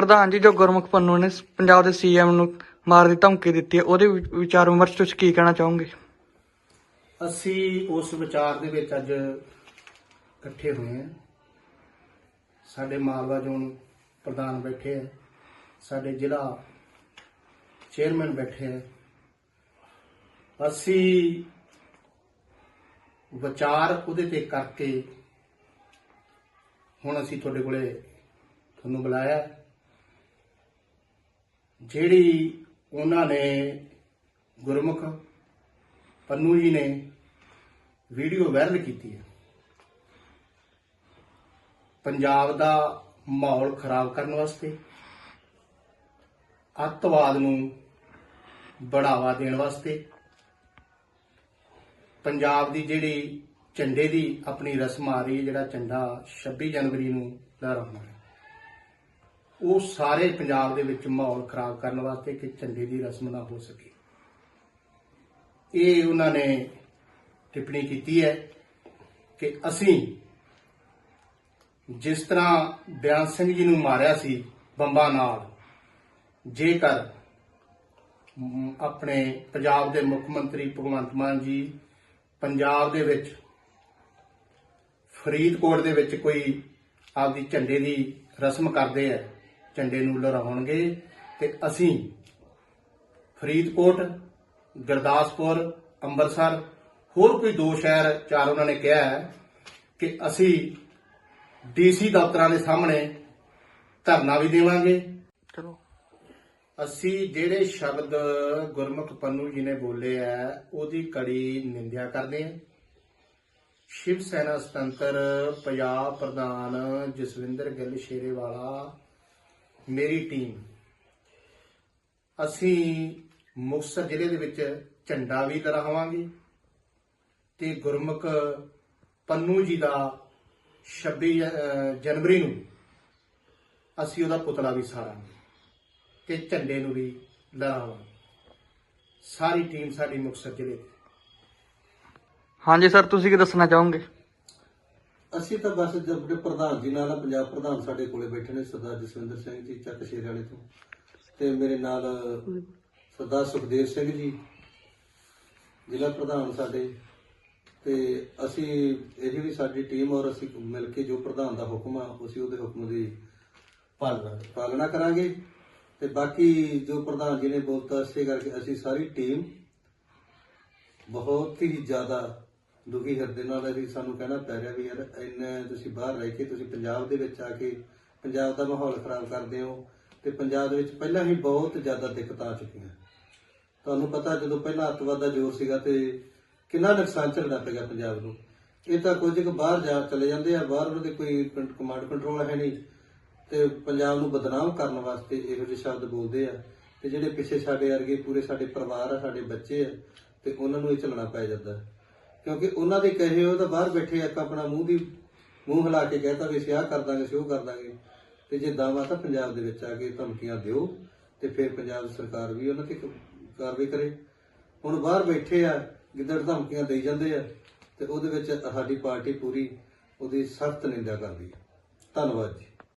ਪ੍ਰਧਾਨ ਜੀ ਜੋ ਗੁਰਮੁਖ ਪੰਨੂ ਨੇ ਪੰਜਾਬ ਦੇ ਸੀਐਮ ਨੂੰ ਮਾਰ ਦੀ ਧਮਕੀ ਦਿੱਤੀ ਹੈ, ਉਹਦੇ ਵਿ- ਵਿਚਾਰ ਵਿਮਰਸ਼ ਤੁਸੀਂ ਕੀ ਕਹਿਣਾ ਚਾਹੋਗੇ? ਅਸੀਂ ਉਸ ਵਿਚਾਰ ਦੇ ਵਿੱਚ ਅੱਜ ਇਕੱਠੇ ਹੋਏ ਹਾਂ। ਸਾਡੇ ਮਾਲਵਾ ਜ਼ੋਨ ਪ੍ਰਧਾਨ ਬੈਠੇ ਹੈ ਸਾਡੇ ਜ਼ਿਲ੍ਹਾ ਚੇਅਰਮੈਨ ਬੈਠੇ ਹੈ ਅਸੀਂ ਵਿਚਾਰ ਉਹਦੇ ਤੇ ਕਰਕੇ ਹੁਣ ਅਸੀਂ ਤੁਹਾਡੇ ਕੋਲੇ ਤੁਹਾਨੂੰ ਬੁਲਾਇਆ। ਹੈ। ਜਿਹੜੀ ਉਹਨਾਂ ਨੇ ਗੁਰਮੁਖ ਪੰਨੂ ਜੀ ਨੇ ਵੀਡੀਓ ਵਾਇਰਲ ਕੀਤੀ ਹੈ। ਪੰਜਾਬ ਦਾ ਮਾਹੌਲ ਖਰਾਬ ਕਰਨ ਵਾਸਤੇ ਅੱਤਵਾਦ ਨੂੰ ਬੜਾਵਾ ਦੇਣ ਵਾਸਤੇ ਪੰਜਾਬ ਦੀ ਜਿਹੜੀ ਝੰਡੇ ਦੀ ਆਪਣੀ ਰਸਮ ਆ ਰਹੀ ਹੈ, ਜਿਹੜਾ ਝੰਡਾ 26 ਜਨਵਰੀ ਨੂੰ ਲਹਿਰਾਉਣਾ ਹੈ। ਉਹ ਸਾਰੇ ਪੰਜਾਬ ਦੇ ਵਿੱਚ ਮਾਹੌਲ ਖਰਾਬ ਕਰਨ ਵਾਸਤੇ ਕਿ ਝੰਡੇ ਦੀ ਰਸਮ ਨਾ ਹੋ ਸਕੇ। ਇਹ ਉਹਨਾਂ ਨੇ ਟਿੱਪਣੀ ਕੀਤੀ ਹੈ ਕਿ ਅਸੀਂ ਜਿਸ ਤਰ੍ਹਾਂ ਬਿਆਨ ਸਿੰਘ ਜੀ ਨੂੰ ਮਾਰਿਆ ਸੀ ਬੰਬਾਂ ਨਾਲ, ਜੇਕਰ ਆਪਣੇ ਪੰਜਾਬ ਦੇ ਮੁੱਖ ਮੰਤਰੀ ਭਗਵੰਤ ਮਾਨ ਜੀ ਪੰਜਾਬ ਦੇ ਵਿੱਚ ਫਰੀਦਕੋਟ ਦੇ ਵਿੱਚ ਕੋਈ ਆਪਦੀ ਝੰਡੇ ਦੀ ਰਸਮ ਕਰਦੇ ਆ ਝੰਡੇ ਨੂੰ ਲਹਿਰਾਉਣਗੇ ਤੇ ਅਸੀਂ ਫਰੀਦਕੋਟ ਗੁਰਦਾਸਪੁਰ ਅੰਮ੍ਰਿਤਸਰ ਹੋਰ ਕੋਈ ਦੋ ਸ਼ਹਿਰ ਚਾਰ ਉਹਨਾਂ ਨੇ ਕਿਹਾ ਹੈ ਕਿ ਅਸੀਂ ਡੀਸੀ ਦਫ਼ਤਰਾਂ ਦੇ ਸਾਹਮਣੇ ਧਰਨਾ ਵੀ ਦੇਵਾਂਗੇ। ਚਲੋ। ਅਸੀਂ ਜਿਹੜੇ ਸ਼ਬਦ ਗੁਰਮੁਖ ਪੰਨੂ ਜੀ ਨੇ ਬੋਲੇ ਆ ਉਹਦੀ ਕੜੀ ਨਿੰਦਿਆ ਕਰਦੇ ਹਾਂ ਸ਼ਿਵ ਸੈਨਾ ਸੁਤੰਤਰ ਪੰਜਾਬ ਪ੍ਰਧਾਨ ਜਸਵਿੰਦਰ ਗਿੱਲ ਸ਼ੇਰੇਵਾਲਾ ਮੇਰੀ ਟੀਮ ਅਸੀਂ ਮੁਕਤਸਰ ਜ਼ਿਲ੍ਹੇ ਦੇ ਵਿੱਚ ਝੰਡਾ ਵੀ ਲਹਿਰਾਵਾਂਗੇ ਤੇ ਗੁਰਮੁਖ ਪੰਨੂ ਜੀ ਦਾ 26 ਜਨਵਰੀ ਨੂੰ ਅਸੀਂ ਉਹਦਾ ਪੁਤਲਾ ਵੀ ਸਾੜਾਂਗੇ ਤੇ ਝੰਡੇ ਨੂੰ ਵੀ ਲਹਿਰਾਵਾਂਗੇ। ਸਾਰੀ ਟੀਮ ਸਾਡੀ ਮੁਕਤਸਰ ਜ਼ਿਲ੍ਹੇ ਦੀ। ਹਾਂਜੀ ਸਰ ਤੁਸੀਂ ਕੀ ਦੱਸਣਾ ਚਾਹੋਗੇ? ਅਸੀਂ ਤਾਂ ਬਸ ਜਿਹੜੇ ਪ੍ਰਧਾਨ ਜੀ ਨਾਲ, ਪੰਜਾਬ ਪ੍ਰਧਾਨ ਸਾਡੇ ਕੋਲੇ ਬੈਠੇ ਨੇ, ਸਰਦਾਰ ਜਸਵਿੰਦਰ ਸਿੰਘ ਜੀ, ਚੱਕ ਸ਼ੇਰ ਵਾਲੇ ਤੋਂ। ਤੇ ਮੇਰੇ ਨਾਲ ਸਰਦਾਰ ਸੁਖਦੇਵ ਸਿੰਘ ਜੀ, ਜ਼ਿਲ੍ਹਾ ਪ੍ਰਧਾਨ ਸਾਡੇ। ਤੇ ਅਸੀਂ, ਇਹ ਵੀ ਸਾਡੀ ਟੀਮ ਔਰ ਅਸੀਂ ਮਿਲ ਕੇ ਜੋ ਪ੍ਰਧਾਨ ਦਾ ਹੁਕਮ ਆ, ਅਸੀਂ ਉਹਦੇ ਹੁਕਮ ਦੀ ਪਾਲਣਾ ਪਾਲਣਾ ਕਰਾਂਗੇ। ਤੇ ਬਾਕੀ ਜੋ ਪ੍ਰਧਾਨ ਜੀ ਨੇ ਬੋਲਤਾ, ਇਸੇ ਕਰਕੇ ਅਸੀਂ ਸਾਰੀ ਟੀਮ ਬਹੁਤ ਹੀ ਜ਼ਿਆਦਾ ਦੁਖੀ ਹਿਰਦੇ ਨਾਲ ਵੀ ਸਾਨੂੰ ਕਹਿਣਾ ਪੈ ਰਿਹਾ ਵੀ ਯਾਰ ਇੰਨਾ ਤੁਸੀਂ ਬਾਹਰ ਰਹਿ ਕੇ ਤੁਸੀਂ ਪੰਜਾਬ ਦੇ ਵਿੱਚ ਆ ਕੇ ਪੰਜਾਬ ਦਾ ਮਾਹੌਲ ਖਰਾਬ ਕਰਦੇ ਹੋ ਤੇ ਪੰਜਾਬ ਦੇ ਵਿੱਚ ਪਹਿਲਾਂ ਹੀ ਬਹੁਤ ਜ਼ਿਆਦਾ ਦਿੱਕਤਾਂ ਆ ਚੁੱਕੀਆਂ। ਤੁਹਾਨੂੰ ਪਤਾ ਜਦੋਂ ਪਹਿਲਾਂ ਅੱਤਵਾਦ ਦਾ ਜ਼ੋਰ ਸੀਗਾ ਤੇ ਕਿੰਨਾ ਨੁਕਸਾਨ ਝੱਲਣਾ ਪਿਆ ਪੰਜਾਬ ਨੂੰ। ਇਹ ਤਾਂ ਕੁਝ ਕੁ ਬਾਹਰ ਜਾ ਚਲੇ ਜਾਂਦੇ ਆ, ਬਾਹਰ ਉਹਨਾਂ ਦੇ ਕੋਈ ਕਮਾਂਡ ਕੰਟਰੋਲ ਹੈ ਨਹੀਂ ਤੇ ਪੰਜਾਬ ਨੂੰ ਬਦਨਾਮ ਕਰਨ ਵਾਸਤੇ ਇਹੋ ਜਿਹੇ ਸ਼ਬਦ ਬੋਲਦੇ ਆ ਤੇ ਜਿਹੜੇ ਪਿੱਛੇ ਸਾਡੇ ਵਰਗੇ ਪੂਰੇ ਸਾਡੇ ਪਰਿਵਾਰ ਆ, ਸਾਡੇ ਬੱਚੇ ਆ ਤੇ ਉਹਨਾਂ ਨੂੰ ਇਹ ਝੱਲਣਾ ਪੈ ਜਾਂਦਾ। ਕਿਉਂਕਿ ਉਹਨਾਂ ਦੇ ਕਹੇ ਉਹ ਤਾਂ ਬਾਹਰ ਬੈਠੇ ਆ, ਆਪਣਾ ਮੂੰਹ ਦੀ ਮੂੰਹ ਹਿਲਾ ਕੇ ਕਹਤਾ ਵੀ ਅਸੀਂ ਆਹ ਕਰ ਦਾਂਗੇ ਅਸੀਂ ਉਹ ਕਰ ਦਾਂਗੇ। ਤੇ ਜੇ ਦਾਵਾ ਤਾਂ ਪੰਜਾਬ ਦੇ ਵਿੱਚ ਆ ਕੇ ਧਮਕੀਆਂ ਦਿਓ ਤੇ ਫਿਰ ਪੰਜਾਬ ਸਰਕਾਰ ਵੀ ਉਹਨਾਂ ਤੇ ਕਾਰਵਾਈ ਕਰੇ। ਹੁਣ ਬਾਹਰ ਬੈਠੇ ਆ ਗਿੱਦੜ ਧਮਕੀਆਂ ਦੇਈ ਜਾਂਦੇ ਆ ਤੇ ਉਹਦੇ ਵਿੱਚ ਸਾਡੀ ਪਾਰਟੀ ਪੂਰੀ ਉਹਦੀ ਸਖਤ ਨਿੰਦਾ ਕਰਦੀ ਹੈ ਧੰਨਵਾਦ ਜੀ।